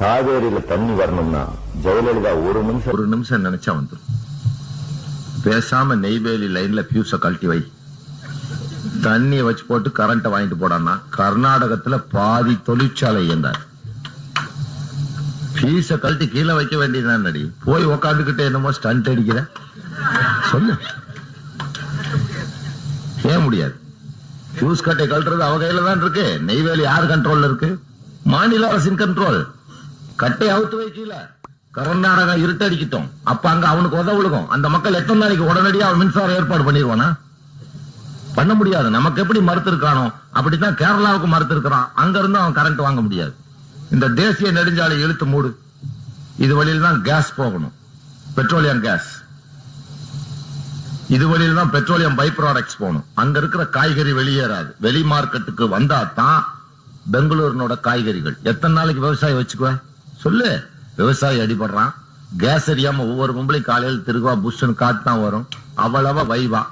காவேரியில தண்ணி வரணும்னா ஜெயலலிதா ஒரு நிமிஷம் ஒரு நிமிஷம் நினைச்சா வந்துடும் பேசாம நெய்வேலி லைன்ல பியூச கழட்டி வை. தண்ணிய வச்சு போட்டு கரண்ட வாங்கிட்டு போடான்னா கர்நாடகத்துல பாதி தொழிற்சாலை இயந்தார் பீஸ கழட்டி கீழே வைக்க வேண்டியதுதான் நடி போய் உக்காந்துக்கிட்டு என்னமோ ஸ்டண்ட் அடிக்கிற? சொல்லு. ஏன் முடியாது? பியூஸ் கட்டை கழட்டுறது அவ கையில தான் இருக்கு. நெய்வேலி யார் கண்ட்ரோல்ல இருக்கு? மாநில அரசின் கண்ட்ரோல் கட்டை அவுத்து வைக்கல கர்நாடகா இருட்டடிக்கிட்டோம். அப்ப அங்க அவனுக்கு உதவுழுகும் அந்த மக்கள் எத்தனை நாளைக்கு உடனடியா அவன் மின்சாரம் ஏற்பாடு பண்ணிடுவானா பண்ண முடியாது. நமக்கு எப்படி மறுத்திருக்கானோ அப்படித்தான் கேரளாவுக்கு மறுத்திருக்கிறான் அங்க இருந்து அவன் கரண்ட் வாங்க முடியாது. இந்த தேசிய நெடுஞ்சாலை இழுத்து மூடு. இது வழியில் தான் கேஸ் போகணும். பெட்ரோலியம் கேஸ் இது வழியில் தான் பெட்ரோலியம் பை ப்ராடக்ட்ஸ் போகணும். அங்க இருக்கிற காய்கறி வெளியேறாது. வெளி மார்க்கெட்டுக்கு வந்தா தான் பெங்களூரினோட காய்கறிகள். எத்தனை நாளைக்கு விவசாயம் வச்சுக்குவேன் சொல்லு. விவசாயி அடிபடுறான். கேஸ் எரியாம ஒவ்வொரு பொம்பளையும் காலையில் திருவா புஷ்னு காத்து தான் வரும். அவ்வளவா வைவா.